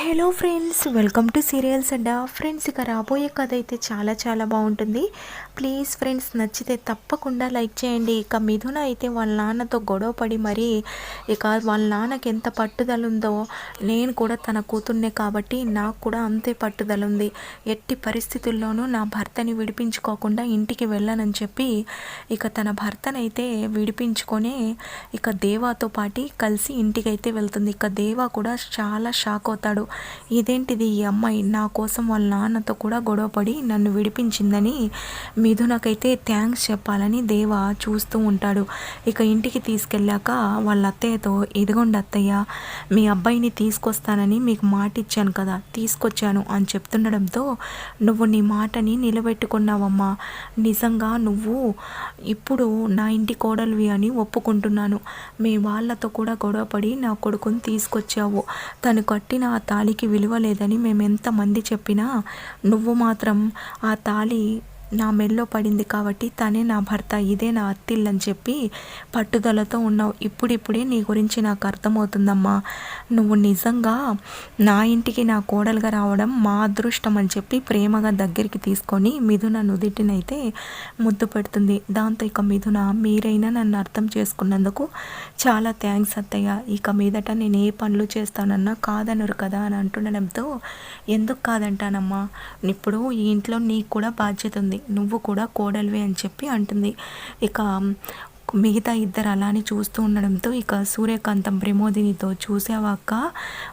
Hello friends welcome to serials Adda friends ఇక రాబోయే కథ అయితే చాలా చాలా బాగుంటుంది. ప్లీజ్ ఫ్రెండ్స్ నచ్చితే తప్పకుండా లైక్ చేయండి. ఇక మిథున అయితే వాళ్ళ నాన్నతో గొడవ పడి మరీ ఇక వాళ్ళ నాన్నకి ఎంత పట్టుదల ఉందో నేను కూడా తన కూతుర్నే కాబట్టి నాకు కూడా అంతే పట్టుదల ఉంది. ఎట్టి పరిస్థితుల్లోనూ నా భర్తని విడిపించుకోకుండా ఇంటికి వెళ్ళనని చెప్పి ఇక తన భర్తనైతే విడిపించుకొని ఇక దేవాతో పాటి కలిసి ఇంటికి అయితే వెళ్తుంది. ఇక దేవా కూడా చాలా షాక్ అవుతాడు. ఇదేంటిది ఈ అమ్మాయి నా కోసం వాళ్ళ నాన్నతో కూడా గొడవపడి నన్ను విడిపించిందని మిథునకైతే థ్యాంక్స్ చెప్పాలని దేవ చూస్తూ ఉంటాడు. ఇక ఇంటికి తీసుకెళ్ళాక వాళ్ళ అత్తయ్యతో ఇదిగోండి అత్తయ్య మీ అబ్బాయిని తీసుకొస్తానని మీకు మాట ఇచ్చాను కదా తీసుకొచ్చాను అని చెప్తుండడంతో నువ్వు నీ మాటని నిలబెట్టుకున్నావమ్మా. నిజంగా నువ్వు ఇప్పుడు నా ఇంటి కోడలివి అని ఒప్పుకుంటున్నాను. మీ వాళ్ళతో కూడా గొడవపడి నా కొడుకుని తీసుకొచ్చావు. తను కట్టిన ఆ తాళికి విలువ లేదని మేము ఎంతమంది చెప్పినా నువ్వు మాత్రం ఆ తాళి నా మెల్లో పడింది కాబట్టి తనే నా భర్త ఇదే నా అత్తిల్లని చెప్పి పట్టుదలతో ఉన్నావు. ఇప్పుడిప్పుడే నీ గురించి నాకు అర్థమవుతుందమ్మా. నువ్వు నిజంగా నా ఇంటికి నా కోడలుగా రావడం మా అదృష్టం అని చెప్పి ప్రేమగా దగ్గరికి తీసుకొని మిథున నుదిటినైతే ముద్దు పెడుతుంది. దాంతో ఇక మిథున మీరైనా నన్ను అర్థం చేసుకున్నందుకు చాలా థ్యాంక్స్ అత్తయ్య. ఇక మీదట నేను ఏ పనులు చేస్తానన్నా కాదనరు కదా అని అంటుండడంతో ఎందుకు కాదంటానమ్మా? ఇప్పుడు ఈ ఇంట్లో నీకు కూడా బాధ్యత ఉంది. నువ్వు కూడా కోడలివే అని చెప్పి అంటుంది. ఇక మిగతా ఇద్దరు అలానే చూస్తూ ఉండడంతో ఇక సూర్యకాంతం ప్రమోదినితో చూసావాక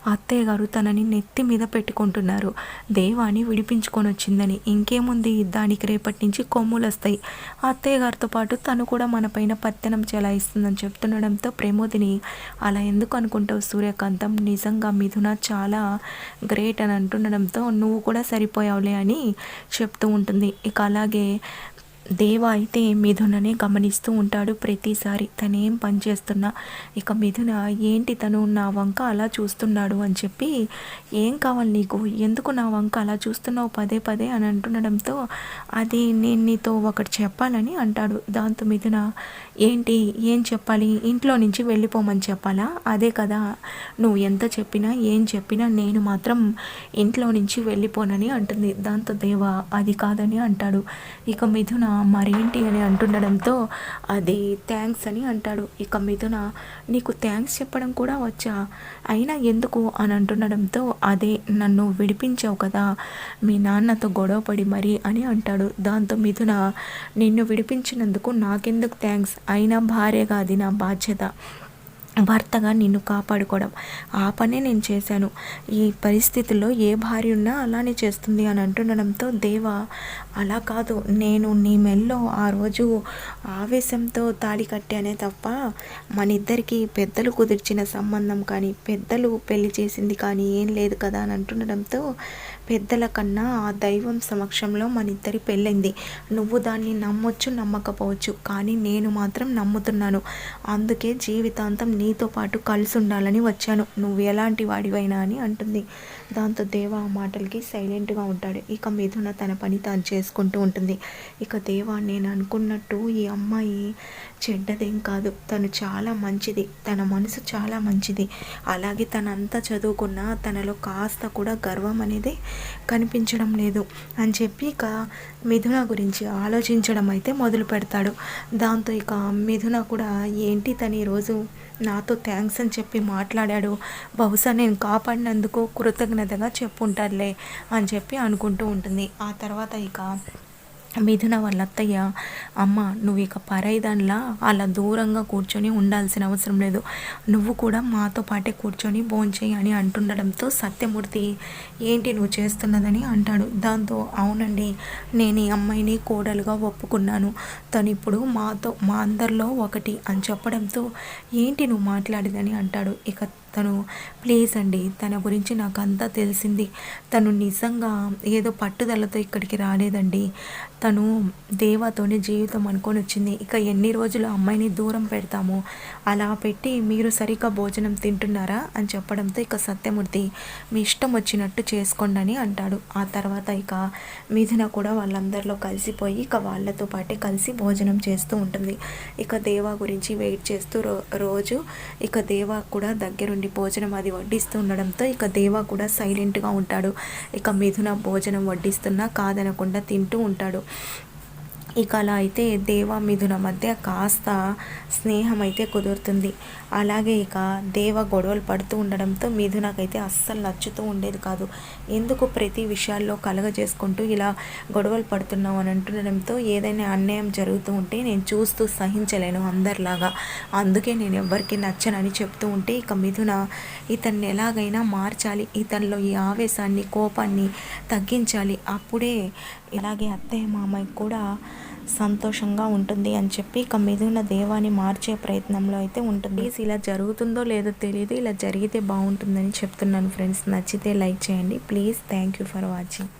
అత్తయ్య గారు తనని నెత్తి మీద పెట్టుకుంటున్నారు. దేవాని విడిపించుకొని వచ్చిందని ఇంకేముంది? దానికి రేపటి నుంచి కొమ్ములు వస్తాయి అత్తయ్య గారితో పాటు తను కూడా మన పైన పత్తనం చెలాయిస్తుందని చెప్తుండడంతో ప్రమోదిని అలా ఎందుకు అనుకుంటావు సూర్యకాంతం? నిజంగా మిథున చాలా గ్రేట్ అని అంటుండడంతో నువ్వు కూడా సరిపోయావులే అని చెప్తూ ఉంటుంది. ఇక అలాగే దేవ అయితే మిథుననే గమనిస్తూ ఉంటాడు ప్రతిసారి. తనేం పని చేస్తున్నా? ఇక మిథున ఏంటి తను నా వంక అలా చూస్తున్నాడు అని చెప్పి ఏం కావాలి నీకు? ఎందుకు నా వంక అలా చూస్తున్నావు పదే పదే? అని అంటుండడంతో అది నేను నీతో ఒకటి చెప్పాలని అంటాడు. దాంతో మిథున ఏంటి? ఏం చెప్పాలి? ఇంట్లో నుంచి వెళ్ళిపోమని చెప్పాలా? అదే కదా. నువ్వు ఎంత చెప్పినా ఏం చెప్పినా నేను మాత్రం ఇంట్లో నుంచి వెళ్ళిపోనని అంటుంది. దాంతో దేవ అది కాదని అంటాడు. ఇక మిథున మరేంటి అని అంటుండడంతో అది థ్యాంక్స్ అని అంటాడు. ఇక మిథున నీకు థ్యాంక్స్ చెప్పడం కూడా వచ్చా? అయినా ఎందుకు? అని అంటుండడంతో అదే నన్ను విడిపించావు కదా. మీ నాన్నతో గొడవపడి మరి అని అంటాడు. దాంతో మిథున నిన్ను విడిపించినందుకు నాకెందుకు థ్యాంక్స్? అయినా భార్యగా అది నా బాధ్యత. భర్తగా నిన్ను కాపాడుకోవడం. ఆ పనే నేను చేశాను. ఈ పరిస్థితుల్లో ఏ భార్య ఉన్నా అలానే చేస్తుంది అని అంటుండడంతో దేవ అలా కాదు. నేను నీ మెల్లో ఆ రోజు ఆవేశంతో తాళి కట్టానే తప్ప మన ఇద్దరికి పెద్దలు కుదిర్చిన సంబంధం కానీ పెద్దలు పెళ్ళి చేసింది కానీ ఏం లేదు కదా అని అంటుండడంతో పెద్దల కన్నా ఆ దైవం సమక్షంలో మన ఇద్దరి పెళ్ళింది. నువ్వు దాన్ని నమ్మొచ్చు నమ్మకపోవచ్చు. కానీ నేను మాత్రం నమ్ముతున్నాను. అందుకే జీవితాంతం నీతో పాటు కలిసి ఉండాలని వచ్చాను. నువ్వు ఎలాంటి వాడివైనా అని అంటుంది. దాంతో దేవ ఆ మాటలకి సైలెంట్గా ఉంటాడు. ఇక మిథున తన పని తాను చేసుకుంటూ ఉంటుంది. ఇక దేవ నేను అనుకున్నట్టు ఈ అమ్మాయి చెడ్డదేం కాదు. తను చాలా మంచిది. తన మనసు చాలా మంచిది. అలాగే తనంతా చదువుకున్నా తనలో కాస్త కూడా గర్వం అనేది కనిపించడం లేదు అని చెప్పి ఇక మిథున గురించి ఆలోచించడం అయితే మొదలు పెడతాడు దాంతో ఇక మిథున కూడా ఏంటి తను ఈరోజు నాతో థ్యాంక్స్ అని చెప్పి మాట్లాడాడు. బహుశా నేను కాపాడినందుకు కృతజ్ఞతగా చెప్పుంటారులే అని చెప్పి అనుకుంటూ ఉంటుంది. ఆ తర్వాత ఇక మిథున వాళ్ళ అత్తయ్య అమ్మ నువ్వు ఇక పరైదానిలా అలా దూరంగా కూర్చొని ఉండాల్సిన అవసరం లేదు. నువ్వు కూడా మాతో పాటే కూర్చొని భోంచేయి అని అంటుండడంతో సత్యమూర్తి ఏంటి నువ్వు చేస్తున్నదని? అంటాడు. దాంతో అవునండి నేను ఈ అమ్మాయిని కోడలుగా ఒప్పుకున్నాను. తను ఇప్పుడు మాతో మా అందరిలో ఒకటి అని చెప్పడంతో ఏంటి నువ్వు మాట్లాడేదని? అంటాడు. ఇక తను ప్లీజ్ అండి తన గురించి నాకు అంతా తెలిసింది. తను నిజంగా ఏదో పట్టుదలతో ఇక్కడికి రాలేదండి. తను దేవాతోనే జీవితం అనుకొని వచ్చింది. ఇక ఎన్ని రోజులు అమ్మాయిని దూరం పెడతాము? అలా పెట్టి మీరు సరిగ్గా భోజనం తింటున్నారా? అని చెప్పడంతో ఇక సత్యమూర్తి మీ ఇష్టం వచ్చినట్టు చేసుకోండి అని అంటాడు. ఆ తర్వాత ఇక మిథున కూడా వాళ్ళందరిలో కలిసిపోయి ఇక వాళ్ళతో పాటే కలిసి భోజనం చేస్తూ ఉంటుంది. ఇక దేవా గురించి వెయిట్ చేస్తూ రో రోజు ఇక దేవా కూడా దగ్గరుండి భోజనం అది వడ్డిస్తూ ఉండడంతో ఇక దేవ కూడా సైలెంట్గా ఉంటాడు. ఇక మిథున భోజనం వడ్డిస్తున్నా కాదనకుండా తింటూ ఉంటాడు. ఇక అలా అయితే దేవ మిథున మధ్య కాస్త స్నేహం అయితే కుదురుతుంది. అలాగే ఇక దేవ గొడవలు పడుతూ ఉండడంతో మిథునకైతే అస్సలు నచ్చుతూ ఉండేది కాదు. ఎందుకు ప్రతి విషయాల్లో కలగజేసుకుంటూ ఇలా గొడవలు పడుతున్నావు అని అంటుండడంతో ఏదైనా అన్యాయం జరుగుతూ ఉంటే నేను చూస్తూ సహించలేను అందరిలాగా. అందుకే నేను ఎవ్వరికీ నచ్చనని చెప్తూ ఉంటే ఇక మిథున ఇతన్ని ఎలాగైనా మార్చాలి. ఇతనిలో ఈ ఆవేశాన్ని కోపాన్ని తగ్గించాలి. అప్పుడే ఇలాగే అత్తయ్య మామయ్య కూడా సంతోషంగా ఉంటుంది అని చెప్పి ఇక మిథున దేవాన్ని మార్చే ప్రయత్నంలో అయితే ఉంటుంది. ఇలా జరుగుతుందో లేదో తెలియదు ఇలా జరిగితే బాగుంటుందని చెప్తున్నాను ఫ్రెండ్స్ నచ్చితే లైక్ చేయండి. Please thank you for watching